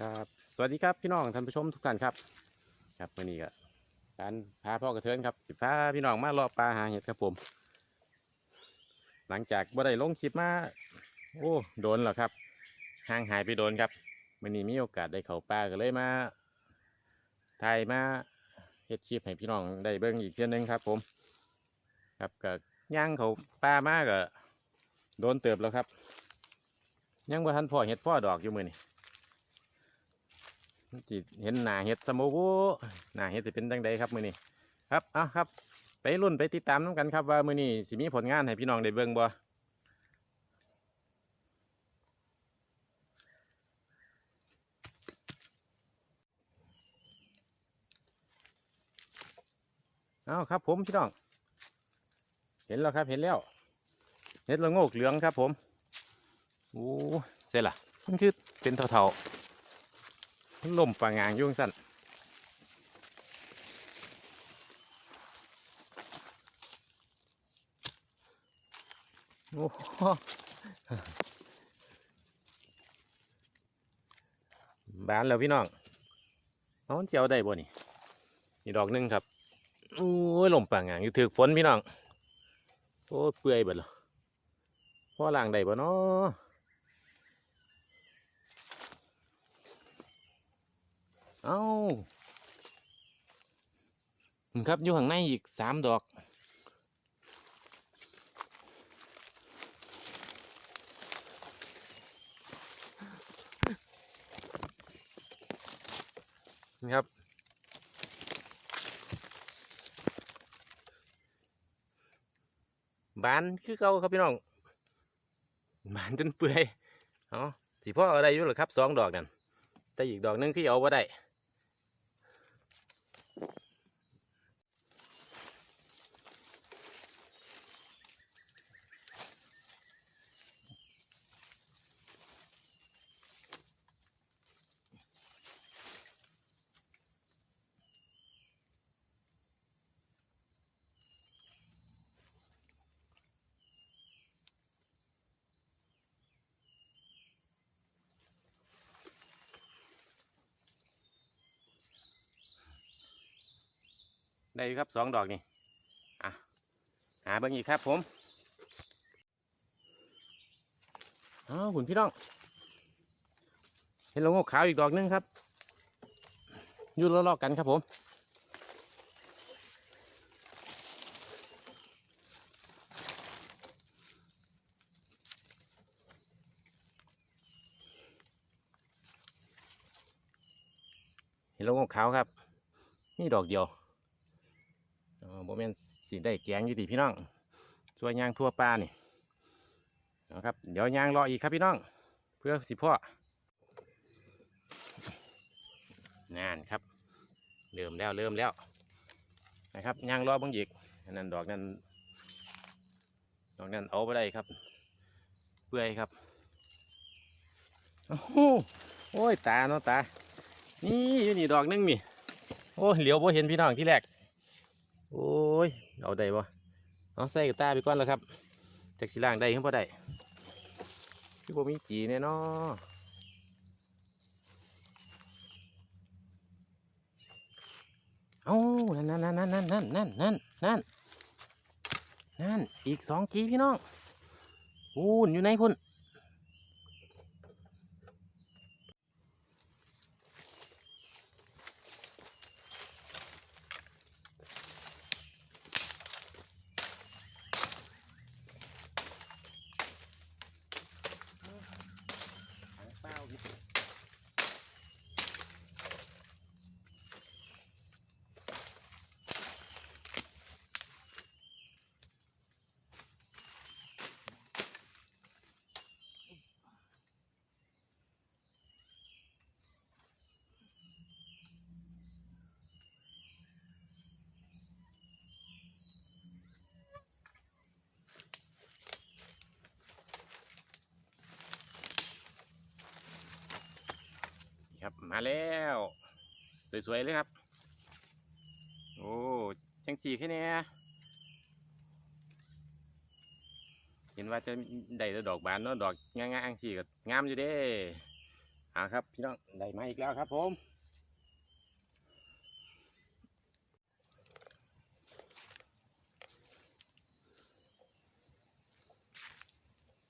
ครับสวัสดีครับพี่น้องท่านผู้ชมทุกท่านครับ ครับวันนี้ก็การพาพ่อกระเทินครับสิพาพี่น้องมาเลาะปลาหาเห็ดครับผม หลังจากบ่ได้ลงคลิปมาโอ้โดนแล้วครับห่างหายไปโดนครับวันนี้มีโอกาสได้เข้าป่าก็เลยมาถ่ายมาเฮ็ดคลิปให้พี่น้องได้เบิ่งอีกเช่นนึงครับ ผม ครับก็ย่างเขาป่ามากก็โดนเติบแล้วครับ ยังบ่ทันพ่อเห็ดพ่อดอกอยู่มือนี่ จิเห็นหนาเห็ดสมูบูหนาเห็ดจะเป็นจังใดครับมือนี้ครับเอะครับ ไปรุ่นไปติดตามน้ำกันครับว่ามือนี้สิมีผลงานให้พี่น้องได้เบิ่งบ่เอาครับผมพี่น้อง เห็นแล้วครับเห็นแล้วเห็ดละโงกเหลืองครับผมโอ้เสร็จละมันคือเป็นเท่าๆ ล่มปลางางยุ่งสั้นโอ้โหบานแล้วพี่น้องเอามันสิเจียวได้บ่นี่นี่ดอกหนึงครับโอ้ยลมปางางอยู่ถือฝนพี่น้องโอ้เปื่อยเบิดแล้วพ่อล่างได้บ่เนาะ เอา ครับอยู่ข้างในอีกสามดอกนี่ครับ บานคือเก่าครับพี่น้อง บานจนเปื่อย เอาสิพ่อเอาอะไรอยู่เหรอครับสองดอกนั่นแต่อีกดอกหนึงที่เอาไ่ได้ ได้ครับสองดอกนี่อะหาเบิ่งอีกครับผมอ้าวคุณพี่น้อง เห็นลงกขาวอีกดอกหนึงครับยู่เลาะๆกันครับผมเห็นลงกขาวครับ นี่ดอกเดียว อ๋อโมเมนสีได้แกงอยู่ดีพี่น้องช่วยยางทั่วปลานี่นะครับเดี๋ยวยางรออีกครับพี่น้อง เพื่อสิพ่องานครับ เริ่มแล้วเริ่มแล้วนะครับยางรอบางอีกนนั้นดอกนั้นดอกนั้นเอาไปได้ครับเปื่อยครับโอ้โหโอ้ยตาเนาะตานี่อยู่นี่ดอกหนึงนี่โอ้เหลียวบ่เห็นพี่น้องที่แรก โอ้ย เอาได้บ่เอาใส่กับตาไปก่อนแล้วครับจากสิล่างได้ขึ้นพอได้พี่บ่มีจีแน่นอเอานั่นนั่นนั่นนั่นนั่นนั่นนั่นนั่นนั่นอีกสองจีพี่น้องพูนอยู่ไหนพุ่น มาแล้ว สวยๆเลยครับ โอ้จังสีแค่นี้เห็นว่าจะได้ดอกบานเนาะดอกง่ามๆสีก็งามอยู่เด้อ่าครับพี่น้องได้มาอีกแล้วครับ ผม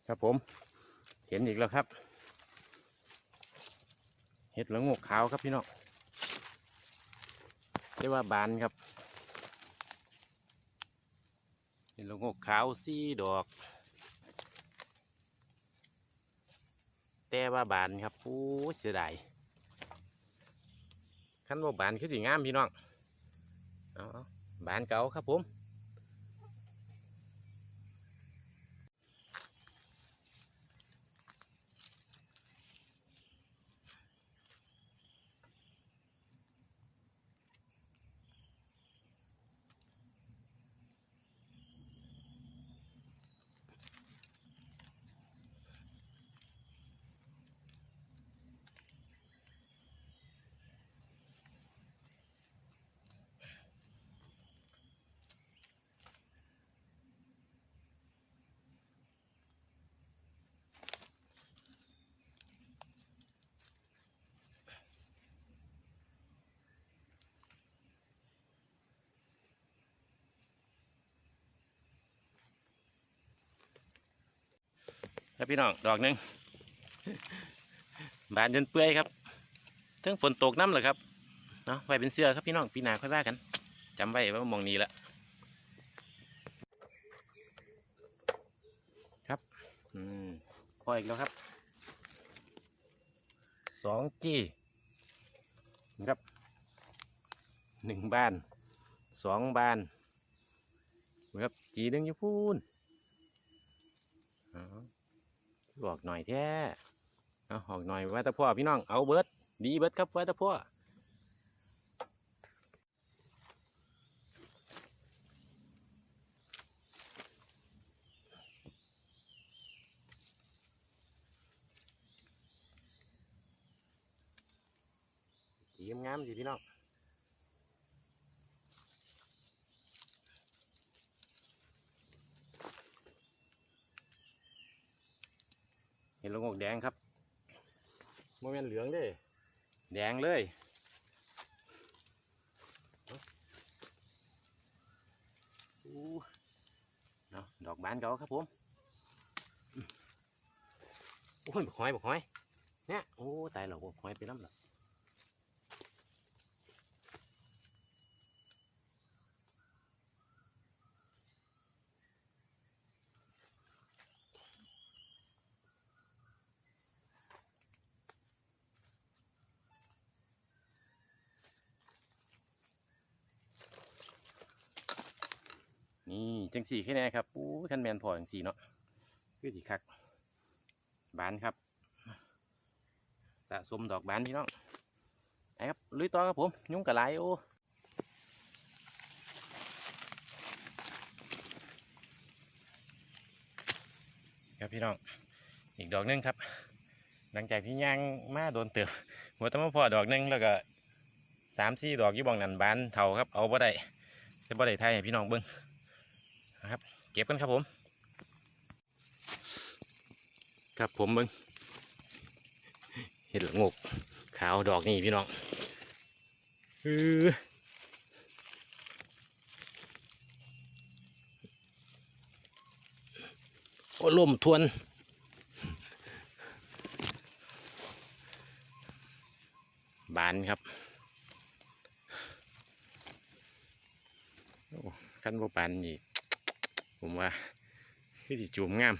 ครับผมเห็นอีกแล้วครับ เห็ดเหลืองงกขาวครับพี่น้องเรียกว่าบานครับเห็ดเหลืองงกขาวสี่ดอก แต่ว่าบานครับโอ้เสียดายขั้นว่าบานคือสีงามพี่น้องอาเอาบานเก่าครับผม ครับพี่น้องดอกหนึ่งบานจนเปื่อยครับเทั้งฝนตกน้ำเหรอครับเนาะไว้เป็นเสื้อครับพี่น้องปีหนาค่อยว่ากันจำไว้ว่ามองนี้ละครับอืมพออีกแล้วครับสองจีครับหนึ่งบานสองบานครับจีหนึ่งอยู่พูนอ๋อ ออกหน่อยแท้เอาออกหน่อยว่าตะพ่อพี่น้องเอาเบิร์ดดีเบิร์ดครับว่าตะพ่อสีงามสิพี่น้อง เห็นลงอกแดงครับโมเมนเหลืองเด้แดงเลยอู้เนาะดอกบานเก่าครับผมอืมโอ้ยบักหอยบักหอยเนี่ยโอ้ตายแล้วบักหอยไปน้ำแล้วนี่ จังสี่แค่นี้ครับอู้ท่านแมนพอจังสี่เนาะคือดีคักบานครับ สะสมดอกบานพี่น้องไปครับลุยต่อครับผม ยุ่งกระไรโอ้ครับพี่น้องอีกดอกหนึงครับ หลังจากที่ย่างมาโดนเตือหัวตะมพอดอกหนึงแล้วก็สามสี่ดอกยี่บองนันบานเท่าครับเอาบ่ได้จะบ่ได้ไทยให้พี่น้องเบิ้ง นะครับ เก็บกันครับผม ครับผมเบิ้งเห็ดละโงกขาวดอกนี่พี่น้องอือโอ้ลมทวนบานครับโอ้ขั้นบ่ปานนี่ ผมว่าคือสิจูมงาม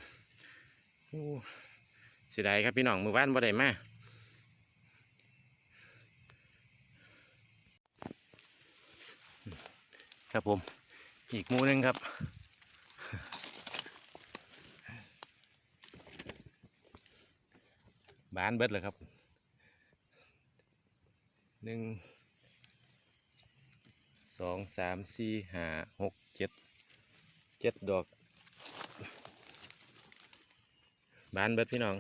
โอ้เสียดายครับพี่น้องมือบ้านบ่ได้มาครับผมอีกมูหนึงครับบานเบิดเลยครับหนึ่งสองสามสี่ห้าหก เจ็ดดอก บานเบิดพี่น้อง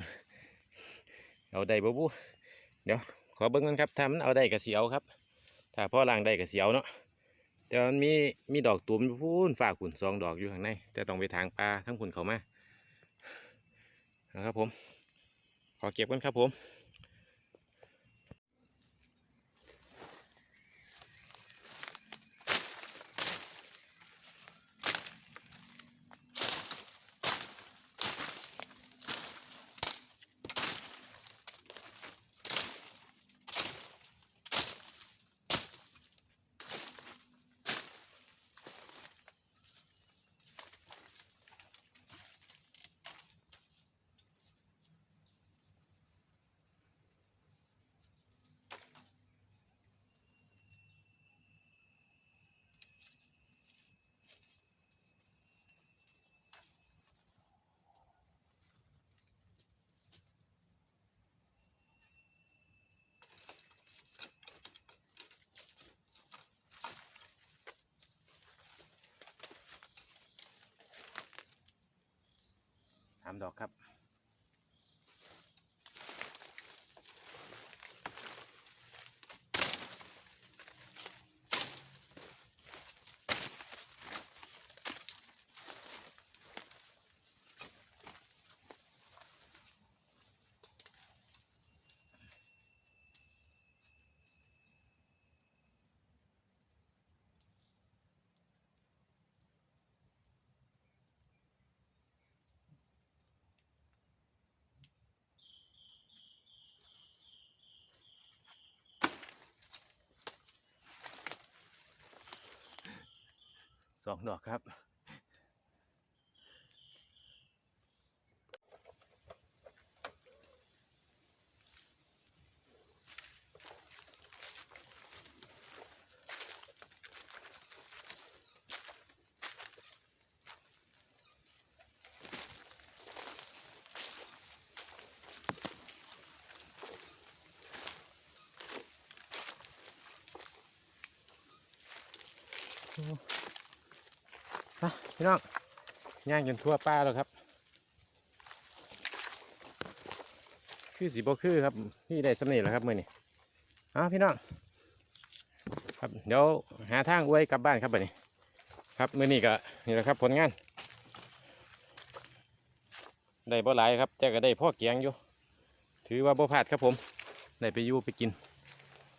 เอาได้บ่บุเดี๋ยวขอเบิ้งกันครับถ้ามันเอาได้ก็สิเอาครับ ถ้าพ่อล่างได้ก็สิเอาเนาะแต่มันมีมีดอกตูมพูนฝากขุนสองดอกอยู่ข้างในแต่ต้องไปทางปลาทั้งขุนเขามานะครับผม ขอเก็บกันครับผมามดอกครับ สองดอกครับ พี่น้องย่างจนทั่วป้าแล้วครับ คือสีบ่คือครับพี่ได้สำเร็จแล้วครับมื่อนี้เอ้าพี่น้องครับเดี๋ยวหาทางอวยกลับบ้านครับบัดนี้ ครับมื่อนี้ก็นี่แหละครับผลงาน ได้บ่หลายครับ แต่ก็ได้พ่อเกียงอยู่ ถือว่าบ่พลาดครับผม ได้ไปยู่ไปกิน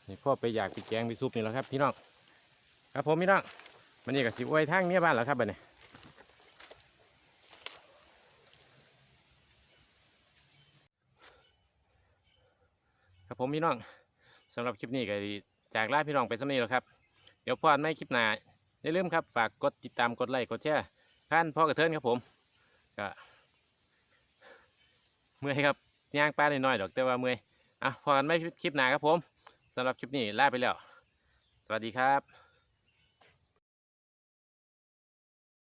นี่พ่อไปอยากไปแกงไปซุปนี่แหละครับพี่น้องครับผมพี่น้อง มันนี่ก็สิอวยทางเมียบ้านแล้วครับบัดนี้ครับผมพี่น้องสำหรับคลิปนี้ก็จากลาพี่น้องไปสำนี้แล้วครับ เดี๋ยวพอนไม่คลิปหน้าอย่าลืมครับฝากกดติดตามกดไลค์กดแชร์ท่านพ่อกระเทินครับผมก็เมื่อยครับย่างปลาหน่อยๆดอกแต่ว่าเมื่อยอะพอนไม่คลิปหน้าครับผมสำหรับคลิปนี้ลาไปแล้ว สวัสดีครับ